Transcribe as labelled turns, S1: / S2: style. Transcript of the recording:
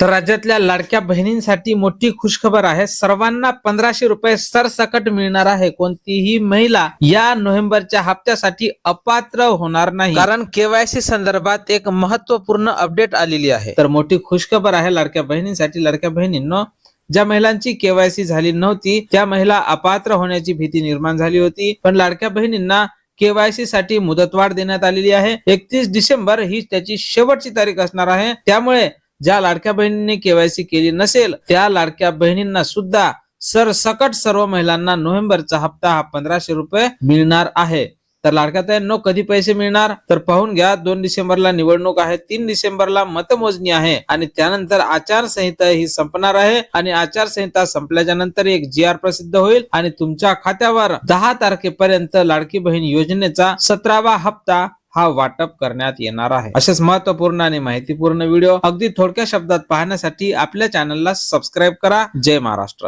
S1: तर राज्यातल्या लाडक्या बहिणींसाठी मोठी खुशखबर आहे. सर्वांना पंधराशे रुपये सरसकट मिळणार आहे. कोणतीही महिला या नोव्हेंबरच्या हप्त्यासाठी अपात्र होणार नाही. कारण केवायसी संदर्भात एक महत्त्वपूर्ण अपडेट आलेली आहे. तर मोठी खुशखबर आहे लाडक्या बहिणींसाठी. लाडक्या बहिणींनो ज्या महिलांची केवायसी झाली नव्हती त्या महिला अपात्र होण्याची भीती निर्माण झाली होती. पण लाडक्या बहिणींना केवायसी साठी मुदतवाढ देण्यात आलेली आहे. एकतीस डिसेंबर ही त्याची शेवटची तारीख असणार आहे. त्यामुळे ज्या लाडक्या बहिणींनी केवायसी केली नसेल त्या लाडक्या बहिणींना सुद्धा सरसकट सर्व महिलांना नोव्हेंबरचा हप्ता हा पंधराशे रुपये मिळणार आहे. तर लाडक्या ताईंनो कधी पैसे मिळणार? तर पाहून घ्या दोन डिसेंबरला निवडणूक आहे तीन डिसेंबरला मतमोजणी आहे आणि त्यानंतर आचारसंहिता ही संपणार आहे आणि आचारसंहिता संपल्याच्या नंतर एक जी आर प्रसिद्ध होईल आणि तुमच्या खात्यावर दहा तारखेपर्यंत लाडकी बहीण योजनेचा सतरावा हप्ता हा वाटप करण्यात येणार आहे. असेच महत्त्वपूर्ण आणि माहितीपूर्ण व्हिडिओ अगदी थोडक्या शब्दात पाहण्यासाठी आपल्या चॅनलला सबस्क्राईब करा. जय महाराष्ट्र.